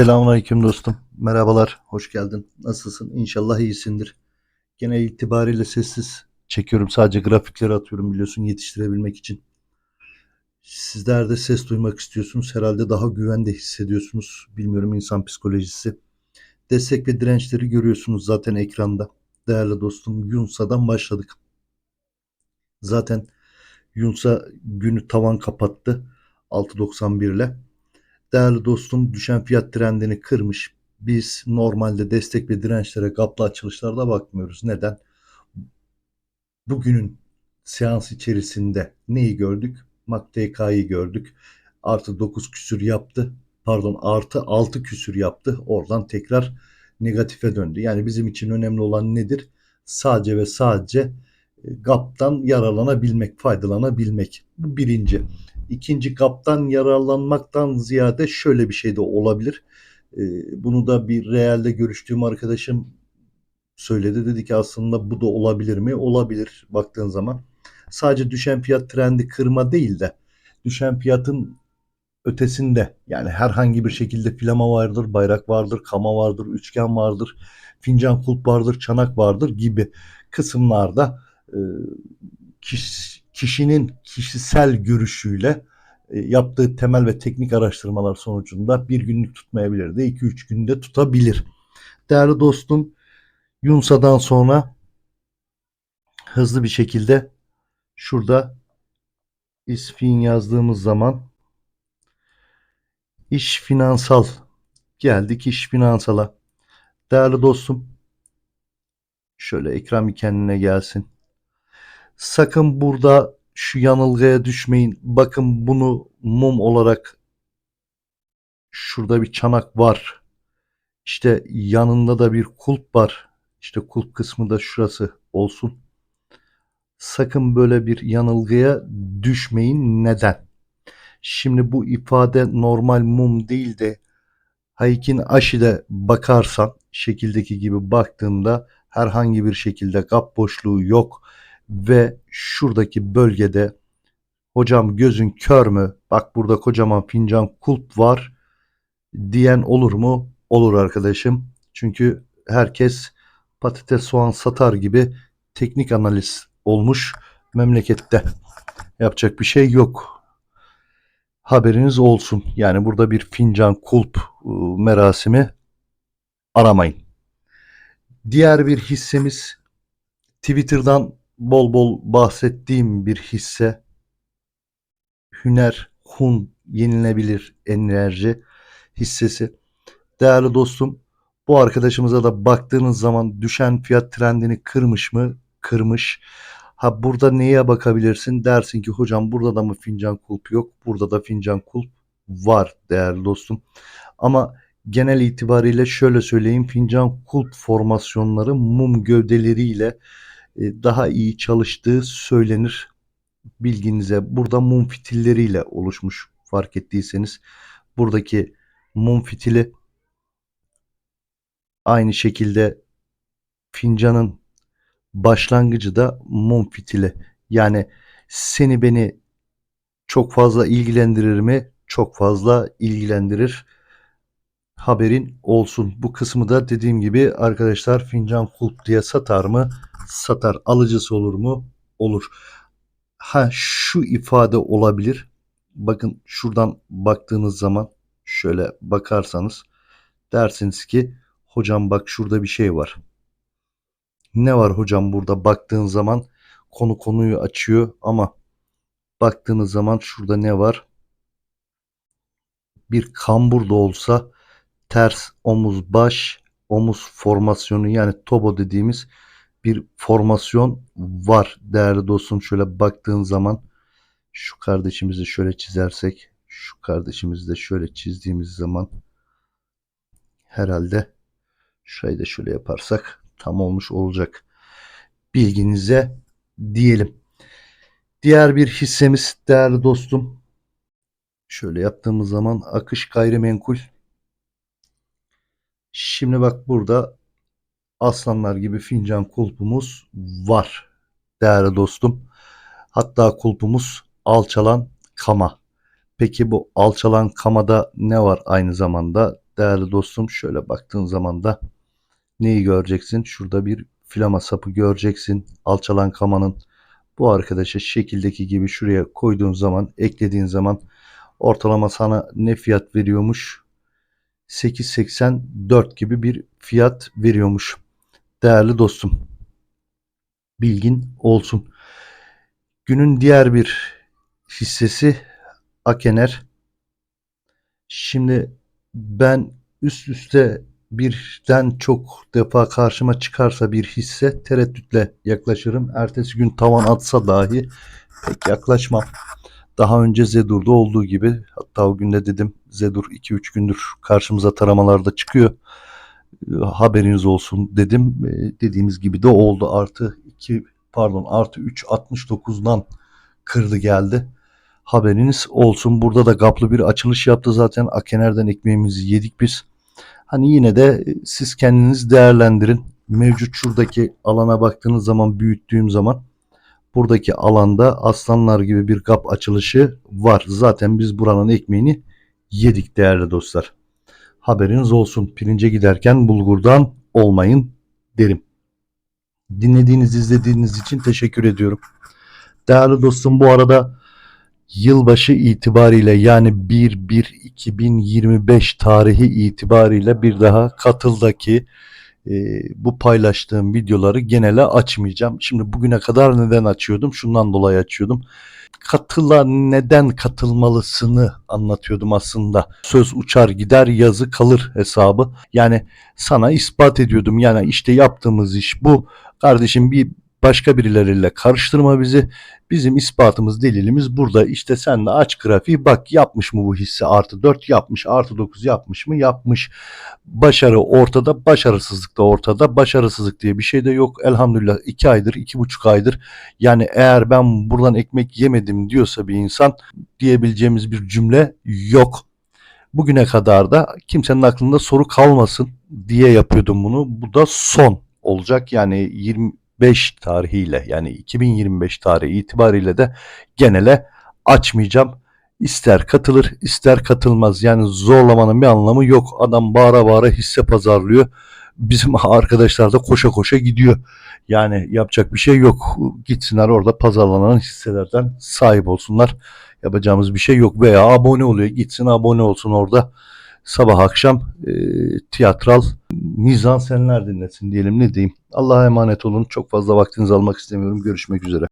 Selamünaleyküm dostum. Merhabalar. Hoş geldin. Nasılsın? İnşallah iyisindir. Genel itibariyle sessiz çekiyorum. Sadece grafikleri atıyorum biliyorsun yetiştirebilmek için. Sizler de ses duymak istiyorsunuz. Herhalde daha güvende hissediyorsunuz. Bilmiyorum insan psikolojisi. Destek ve dirençleri görüyorsunuz zaten ekranda. Değerli dostum Yunsa'dan başladık. Zaten Yunsa günü tavan kapattı 6.91 ile. Değerli dostum düşen fiyat trendini kırmış. Biz normalde destek ve dirençlere gaplı açılışlarda bakmıyoruz. Neden? Bugünün seans içerisinde neyi gördük? MACDK'yı gördük. Artı 9 küsür yaptı. Pardon artı 6 küsür yaptı. Oradan tekrar negatife döndü. Yani bizim için önemli olan nedir? Sadece ve sadece e, GAP'tan yararlanabilmek, faydalanabilmek. Bu birinci. İkinci GAP'tan yararlanmaktan ziyade şöyle bir şey de olabilir. E, Bunu da bir realde görüştüğüm arkadaşım söyledi. Dedi ki aslında bu da olabilir mi? Olabilir baktığın zaman. Sadece düşen fiyat trendi kırma değil de düşen fiyatın ötesinde yani herhangi bir şekilde filama vardır, bayrak vardır, kama vardır, üçgen vardır, fincan kulp vardır, çanak vardır gibi kısımlarda e, kişinin kişisel görüşüyle e, yaptığı temel ve teknik araştırmalar sonucunda bir günlük tutmayabilir de 2-3 günde tutabilir. Değerli dostum Yunsa'dan sonra hızlı bir şekilde şurada isfin yazdığımız zaman iş finansal geldik iş finansala. Değerli dostum şöyle ekran bir kendine gelsin. Sakın burada şu yanılgıya düşmeyin. Bakın bunu mum olarak şurada bir çanak var. İşte yanında da bir kulp var. İşte kulp kısmı da şurası olsun. Sakın böyle bir yanılgıya düşmeyin. Neden? Şimdi bu ifade normal mum değil de Haykin Aşi'de bakarsan şekildeki gibi baktığında herhangi bir şekilde gap boşluğu yok ve şuradaki bölgede hocam gözün kör mü? Bak burada kocaman fincan kulp var diyen olur mu? Olur arkadaşım. Çünkü herkes patates soğan satar gibi teknik analiz olmuş memlekette. Yapacak bir şey yok. Haberiniz olsun. Yani burada bir fincan kulp ıı, merasimi aramayın. Diğer bir hissemiz Twitter'dan bol bol bahsettiğim bir hisse. Hüner Hun yenilebilir enerji hissesi. Değerli dostum bu arkadaşımıza da baktığınız zaman düşen fiyat trendini kırmış mı? Kırmış. Ha burada neye bakabilirsin? Dersin ki hocam burada da mı fincan kulp yok? Burada da fincan kulp var değerli dostum. Ama genel itibariyle şöyle söyleyeyim fincan kulp formasyonları mum gövdeleriyle daha iyi çalıştığı söylenir bilginize. Burada mum fitilleriyle oluşmuş fark ettiyseniz. Buradaki mum fitili aynı şekilde fincanın başlangıcı da mum fitili. Yani seni beni çok fazla ilgilendirir mi? Çok fazla ilgilendirir. Haberin olsun. Bu kısmı da dediğim gibi arkadaşlar fincan kulp diye satar mı? Satar. Alıcısı olur mu? Olur. Ha şu ifade olabilir. Bakın şuradan baktığınız zaman şöyle bakarsanız dersiniz ki hocam bak şurada bir şey var. Ne var hocam burada baktığın zaman konu konuyu açıyor ama baktığınız zaman şurada ne var? Bir kambur da olsa ters omuz baş omuz formasyonu yani tobo dediğimiz bir formasyon var değerli dostum. Şöyle baktığın zaman şu kardeşimizi şöyle çizersek şu kardeşimizi de şöyle çizdiğimiz zaman herhalde şurayı da şöyle yaparsak tam olmuş olacak. Bilginize diyelim. Diğer bir hissemiz değerli dostum. Şöyle yaptığımız zaman akış gayrimenkul. Şimdi bak burada aslanlar gibi fincan kulpumuz var değerli dostum. Hatta kulpumuz alçalan kama. Peki bu alçalan kamada ne var aynı zamanda değerli dostum şöyle baktığın zaman da neyi göreceksin? Şurada bir flama sapı göreceksin. Alçalan kamanın bu arkadaşa şekildeki gibi şuraya koyduğun zaman eklediğin zaman ortalama sana ne fiyat veriyormuş? 8.84 gibi bir fiyat veriyormuş. Değerli dostum bilgin olsun. Günün diğer bir hissesi Akener. Şimdi ben üst üste birden çok defa karşıma çıkarsa bir hisse tereddütle yaklaşırım. Ertesi gün tavan atsa dahi pek yaklaşmam. Daha önce Zedur'da olduğu gibi hatta o günde dedim Zedur 2-3 gündür karşımıza taramalarda çıkıyor. E, Haberiniz olsun dedim. E, Dediğimiz gibi de oldu. Artı 2 pardon artı 3 69'dan kırdı geldi. Haberiniz olsun. Burada da gaplı bir açılış yaptı zaten. Akener'den ekmeğimizi yedik biz. Hani yine de e, siz kendiniz değerlendirin. Mevcut şuradaki alana baktığınız zaman büyüttüğüm zaman buradaki alanda aslanlar gibi bir kap açılışı var. Zaten biz buranın ekmeğini yedik değerli dostlar. Haberiniz olsun. Pirince giderken bulgurdan olmayın derim. Dinlediğiniz, izlediğiniz için teşekkür ediyorum. Değerli dostum bu arada yılbaşı itibariyle yani 1-1-2025 tarihi itibariyle bir daha katıldaki e, bu paylaştığım videoları genele açmayacağım. Şimdi bugüne kadar neden açıyordum? Şundan dolayı açıyordum. Katıla neden katılmalısını anlatıyordum aslında. Söz uçar gider yazı kalır hesabı. Yani sana ispat ediyordum. Yani işte yaptığımız iş bu. Kardeşim bir başka birileriyle karıştırma bizi. Bizim ispatımız, delilimiz burada. İşte sen de aç grafiği bak yapmış mı bu hisse artı 4 yapmış, artı 9 yapmış mı yapmış. Başarı ortada, başarısızlık da ortada. Başarısızlık diye bir şey de yok. Elhamdülillah 2 aydır, 2,5 aydır. Yani eğer ben buradan ekmek yemedim diyorsa bir insan diyebileceğimiz bir cümle yok. Bugüne kadar da kimsenin aklında soru kalmasın diye yapıyordum bunu. Bu da son olacak. Yani 25 tarihiyle yani 2025 tarihi itibariyle de genele açmayacağım. İster katılır ister katılmaz. Yani zorlamanın bir anlamı yok. Adam bağıra bağıra hisse pazarlıyor. Bizim arkadaşlar da koşa koşa gidiyor. Yani yapacak bir şey yok. Gitsinler orada pazarlanan hisselerden sahip olsunlar. Yapacağımız bir şey yok. Veya abone oluyor. Gitsin abone olsun orada. Sabah akşam e, tiyatral mizansenler dinlesin diyelim ne diyeyim. Allah'a emanet olun. Çok fazla vaktinizi almak istemiyorum. Görüşmek üzere.